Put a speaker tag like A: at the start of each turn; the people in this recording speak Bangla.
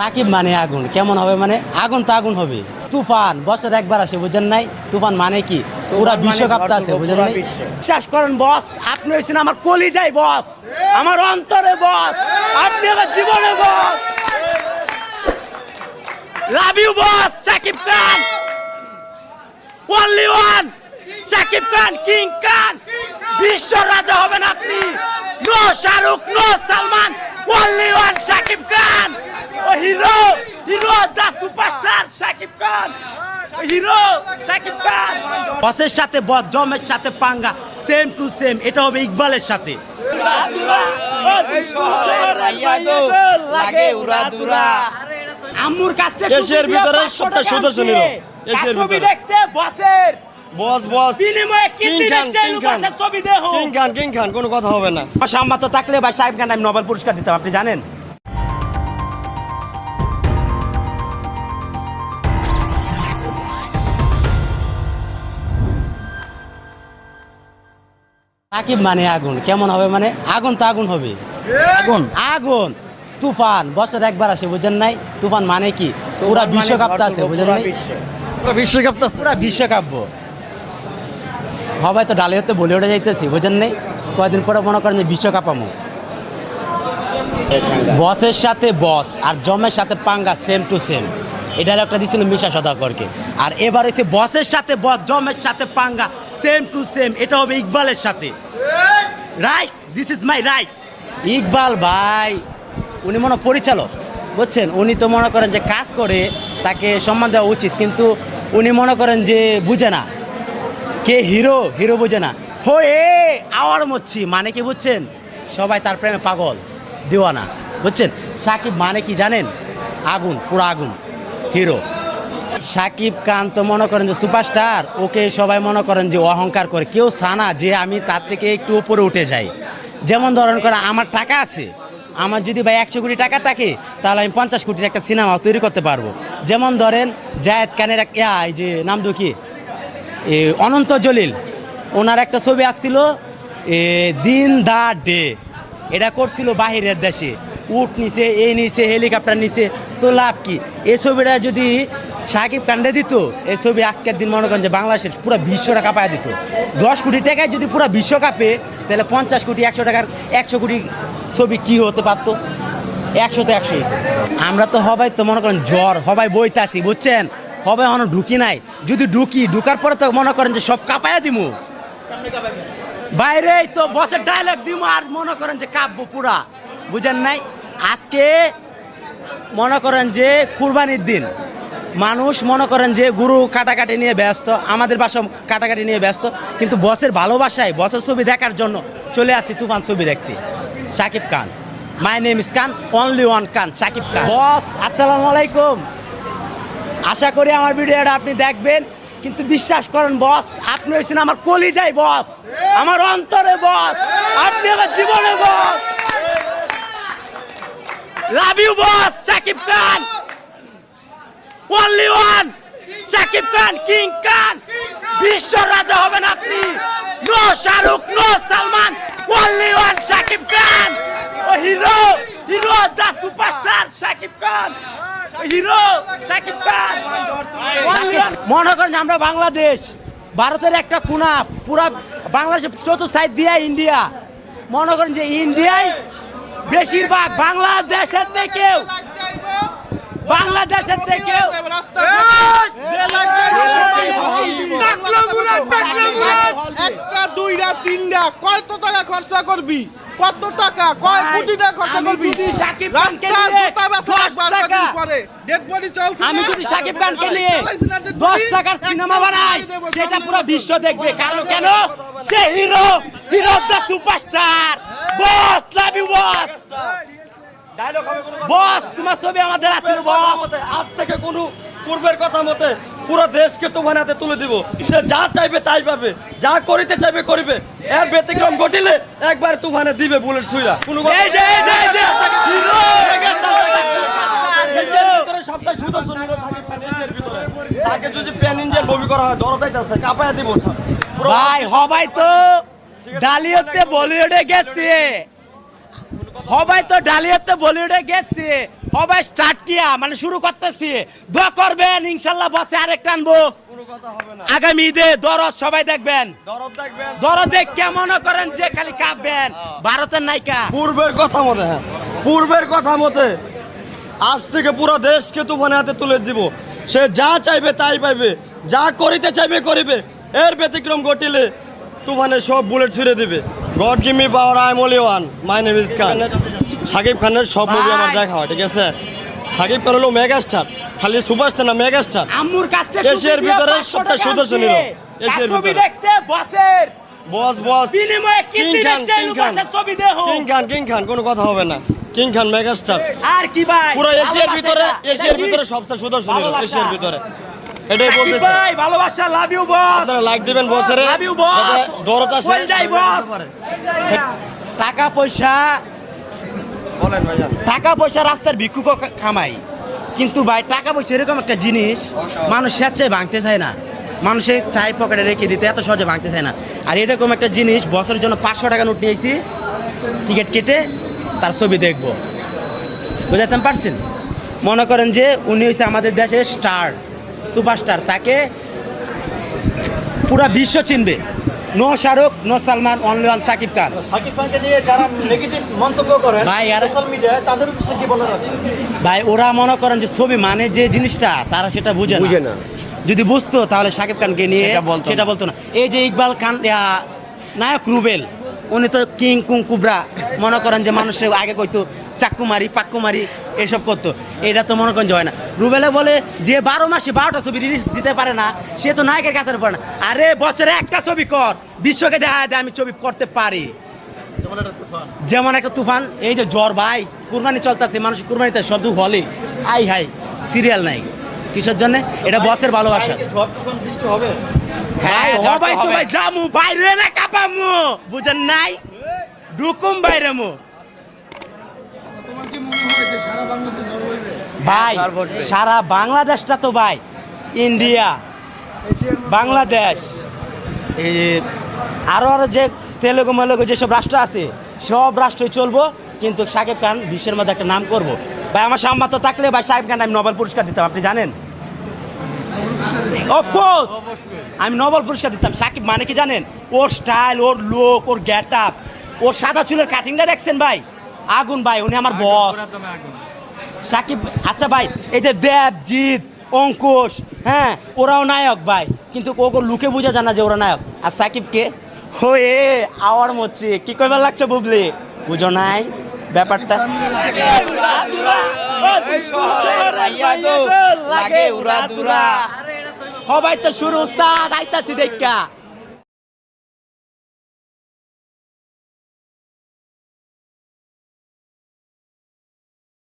A: সাকিব মানে আগুন। কেমন হবে মানে? আগুন তো আগুন হবে। তুফান বছর একবার আসে বুঝেন নাই? তুফান মানে কি? পুরা
B: মানে
A: বিশ্বকাপটা আছে বুঝেন নাই? বিশ্বাস করেন বস আপনি হয়েছেন আমার কলিজাই বস। আমার অন্তরে বস। আপনি আমার জীবনে boss. Love you boss Shakib Khan. Only one Shakib Khan king Khan. বিশ্ব রাজা হবেন আপনি। No Shahrukh no Salman. Only one Shakib Khan. Hero hero the superstar Shakib Khan hero Shakib Khan বসের সাথে বস জমের সাথে পাঙ্গা সেম টু সেম এটা হবে ইকবালের সাথে। আম্মুর কাছ থেকে
B: দেশের ভিতরে
A: 500
B: সবচেয়ে সুদর্শন hero। দেশের ভিতরে।
A: দেখতে বসের
B: বস
A: কিং
B: খান কিং খান কোনো কথা হবে না
A: সাম্বাত থাকলে ভাই সাহেব খান আমি নোবেল পুরস্কার দিতাম আপনি জানেন সাকিব মানে আগুন। কেমন হবে মানে? আগুন তো আগুন হবে।
B: আগুন?
A: আগুন। তুফান। বছর একবার আসে বুঝেন নাই? তুফান মানে কি? পুরা বিশ্বকাপটা আছে বুঝেন নাই?
B: পুরো বিশ্বকাপ তো
A: পুরা বিশ্বকাপ। সবাই তো ডালে হতে বলে উঠে যাইতেছি বুঝেন নাই? কয়দিন পরে মনে করেন যে বিশ্বকাপ আমু। বসের সাথে বস আর জমের সাথে পাঙ্গা সেম টু সেম এটা একটা দিছিল মিশা সদাকরকে আর এবার হচ্ছে বসের সাথে বস জমের সাথে পাঙ্গা সেম টু সেম এটা হবে ইকবালের সাথে। Right this is my right Iqbal ভাই, উনি মনে পরিচালক, বুঝছেন? উনি তো মনে করেন যে কাজ করে, তাকে সম্মান দেওয়া উচিত, কিন্তু উনি মনে করেন যে বুঝে না। কে হিরো হিরো বোঝে না। হয়ে আওয়ার মচ্ছি মানে কি বুঝছেন? সবাই তার প্রেমে পাগল, দিওয়ানা, বুঝছেন? সাকিব মানে কি জানেন? আগুন, পুরো আগুন, হিরো। সাকিব খান তো মনে করেন যে সুপারস্টার ওকে সবাই মনে করেন যে অহংকার করে। কেউ সানা যে আমি তার থেকে একটু উপরে উঠে যাই। যেমন ধরেন করে আমার টাকা আছে আমার যদি ভাই একশো কোটি টাকা থাকে তাহলে আমি পঞ্চাশ কোটির একটা সিনেমা তৈরি করতে পারব। যেমন ধরেন জায়েদ খানের এক যে নাম দো কি? অনন্ত জলিল। ওনার একটা ছবি আসছিল এ, দিন দা ডে। এটা করছিল বাহিরের দেশে। উট নিছে এই নিছে হেলিকপ্টার নিছে তো লাভ কি? এই ছবিটা যদি সাকিব কান্ডে দিত। এই ছবি আজকের দিন মনে করেন যে বাংলাদেশের পুরো বিশ্বটা কাঁপায় দিত। দশ কোটি টাকায় যদি পুরো বিশ্ব কাঁপে, তাহলে পঞ্চাশ কোটি, একশো টাকার একশো কোটি ছবি কি হতে পারতো? একশো তো একশো আমরা তো হবাই তো মনে করেন জ্বর, হবাই বইতাছি বুঝছেন? হবে এখনও ঢুকি নাই। যদি ঢুকি, ঢুকার পরে তো মনে করেন যে সব কাঁপায়া দিমু। বাইরে তো বসে ডায়লগ দিমু আর মনে করেন যে কাঁপবো পুরা। বুঝেন নাই? আজকে মনে করেন যে কুরবানির দিন। মানুষ মনে করেন যে গুরু কাটাকাটি নিয়ে ব্যস্ত, আমাদের বাসা কাটাকাটি নিয়ে ব্যস্ত, কিন্তু বসের ভালোবাসায়, বসের ছবি দেখার জন্য চলে আসছি তুফান ছবি দেখতে। Shakib Khan. My name is Khan only one Khan Shakib Khan. Boss, আসসালামু আলাইকুম। আশা করি আমার ভিডিওটা আপনি দেখবেন, কিন্তু বিশ্বাস করেন বস, আপনি হয়েছেন আমার কলিজাই বস, আমার অন্তরে বস, আপনি আমার জীবনে boss. Love you boss, Shakib Khan. Only one Shakib Khan king Khan বিশ্ব রাজা হবেন আপনি! No Shahrukh no Salman only one Shakib Khan O hero hero the superstar Shakib Khan hero Shakib Khan. মনে করেন আমরা বাংলাদেশ, ভারতের একটা কোনা পুরা বাংলাদেশের চতুর্থ সাইড দিয়ে ইন্ডিয়া মনে করেন যে ইন্ডিয়ায় বেশিরভাগ বাংলাদেশের থেকেও বাংলাদেশের থেকেও
C: একটা দুইটা তিনটা। কত টাকা খরচা করবি? কত টাকা? কয় কোটি টাকা খরচা করবি?
A: যদি শাকিব খানকে
C: রাস্তা জুতা বেচা
A: দশ
C: একবার পরে। ডেড বডি চলছে
A: আমি? যদি সাকিব খানকে নিয়ে
C: চালাইছি না dead
A: দশ
C: body?
A: টাকার সিনেমা বানাই সেটা পুরো বিশ্ব দেখবে। কারণ কেন? সে hero hero the superstar. Boss love you boss boss তোমার ছবি আমাদের আছে বস
B: আজ থেকে কোনো পূর্বের কথা মতে পুরো দেশকে তোমার হাতে তুলে দিব। সে যা চাইবে তাই পাবে যা করিতে চাইবে করিবে। এর ব্যতিক্রম ঘটিলে একবার তুফানে দিবে বুলেট ছুইরা। কোনো। তাকে যদি প্যান ইন্ডিয়ান মুভি করা হয় যাইতেছে কাপায়া দিব।
A: ভাই হবাই তো ডালিয়তে বলিউডে গেছে। হবাই তো ডালিয়তে বলিউডে গেছে হবে স্টার্ট কিয়া মানে শুরু করতেছি। দোয়া করবেন ইনশাল্লাহ বসে আরেকটা আনব।
B: কোনো কথা হবে না।
A: আগামী ঈদে দরদ সবাই দেখবেন।
B: দরদ দেখবেন।
A: দরদে কেমন করেন যে খালি কাঁপবেন। ভারতের নায়িকা।
B: পূর্বের কথা মতে হ্যাঁ। পূর্বের কথা মতে আজ থেকে পুরো দেশকে তুফানে হাতে তুলে দিব। সে যা চাইবে তাই পাইবে। যা করিতে চাইবে করিবে। এর ব্যতিক্রম ঘটিলে তুফানে সব বুলেট ছুড়ে দিবে। God give me power I am only one my name is Khan Shakib খানের সব মুভি আমার দেখা হয় ঠিক আছে? সাকিব খান হলো মেগা স্টার খালি সুপারস্টার না মেগা স্টার
A: আম্মুর কাছ থেকে
B: এশিয়ার ভিতরে
A: 500
B: সবচেয়ে সুদর্শন hero। এশিয়ার
A: ছবি
B: ভিতরে।
A: দেখতে বসের।
B: বস বস।
A: বিনিময়ে কি
B: কিং
A: দিতে
B: খান
A: চাই
B: কিং খান
A: বসের ছবি দেহ
B: কিং খান কিং খান কোনো কথা হবে না। কিং খান মেগা স্টার
A: আর কি ভাই?
B: পুরো এশিয়ার ভিতরে এশিয়ার ভিতরে সবচেয়ে সুদর্শন hero, এশিয়ার ভিতরে। এটাই বলতে
A: ভাই ভালোবাসা লাভ ইউ বস
B: আপনারা লাইক দিবেন বসের
A: লাভ ইউ বস
B: দরদ আসে
A: কোন যাই বস টাকা পয়সা।
B: বলেন ভাইজান।
A: টাকা পয়সা রাস্তার ভিক্ষুক খামাই। কিন্তু ভাই টাকা পয়সা এরকম একটা জিনিস মানুষ স্বেচ্ছায় ভাঙতে চায় না। মানুষের চাই পকেটে রেখে দিতে এত সহজে ভাঙতে চায় না। আর এরকম একটা জিনিস বছরের জন্য পাঁচশো টাকা নোট নিয়েছি। টিকিট কেটে তার ছবি দেখব। বুঝাতে পারছেন? মনে করেন যে উনি হচ্ছে আমাদের দেশের স্টার সুপারস্টার তাকে পুরা বিশ্ব চিনবে। No Shahrukh no Salman only one Shakib Khan.
D: Shakib খানকে নিয়ে যারা নেগেটিভ মন্তব্য করেন
A: ভাই, আর-
D: সোশ্যাল মিডিয়ায় তাদের উদ্দেশ্যে কি বলার আছে?
A: ভাই ওরা মনে করেন যে ছবি মানে যে জিনিসটা তারা সেটা বুঝে বুঝে না। যদি বুঝতো তাহলে সাকিব খানকে নিয়ে
B: সেটা বলতো
A: সেটা
B: না।
A: বলতো না। এই যে ইকবাল খান নায়ক রুবেল উনি তো কিং কুং কুবরা। মনে করেন যে মানুষের আগে কইতো চাক্কুমারি পাক্কুমারি এসব করতো। এটা তো মনে করেন যে হয় না। রুবেলা বলে যে বারো মাসে বারোটা ছবি রিলিজ দিতে পারে না সে তো নায়কের কাতারে পারে না। আরে বছরে একটা ছবি কর বিশ্বকে দেখা যায় আমি ছবি করতে পারি। যেমন একটা তুফান। এই যে জ্বর ভাই কুরবানি চলতেছে মানুষ কুরবানিতে শব্দ হলে। আই হাই সিরিয়াল নাই। কিসের জন্য? এটা বসের ভালোবাসা।
D: হবে?
A: হ্যাঁ
B: ঝড় তো।
A: ভাই জামু বাইরে না কাপামু বুঝেন নাই? ডুকুম বাইরে মু। ভাই
B: আর বসবে।
A: সারা বাংলাদেশটা তো ভাই ইন্ডিয়া বাংলাদেশ এই আরও আরও যে তেলেগু মেলেগু যেসব রাষ্ট্র আছে সব রাষ্ট্রই চলবো কিন্তু সাকিব খান বিশ্বের মধ্যে একটা নাম করব। ভাই আমার সামর্থ্য থাকলে ভাই সাকিব খান আমি নোবেল পুরস্কার দিতাম আপনি জানেন? অফকোর্স আমি নোবেল পুরস্কার দিতাম সাকিব মানে কি জানেন? ওর স্টাইল ওর লুক ওর গেট আপ ওর সাদা চুলের কাটিংটা দেখছেন ভাই? আগুন ভাই উনি আমার বস সাকিব আচ্ছা ভাই এই যে দেব জিৎ অঙ্কুশ হ্যাঁ ওরাও নায়ক ভাই কিন্তু ওকে লুকে বোঝা জানা যে ওরা নায়ক। আর সাকিবকে হয়ে আওয়ার মচ্ছে কি কইবার লাগছে বুবলি? বুঝো নাই ব্যাপারটা। দুরা। হবাই তো শুরু উস্তাদ আইতাছি দেখা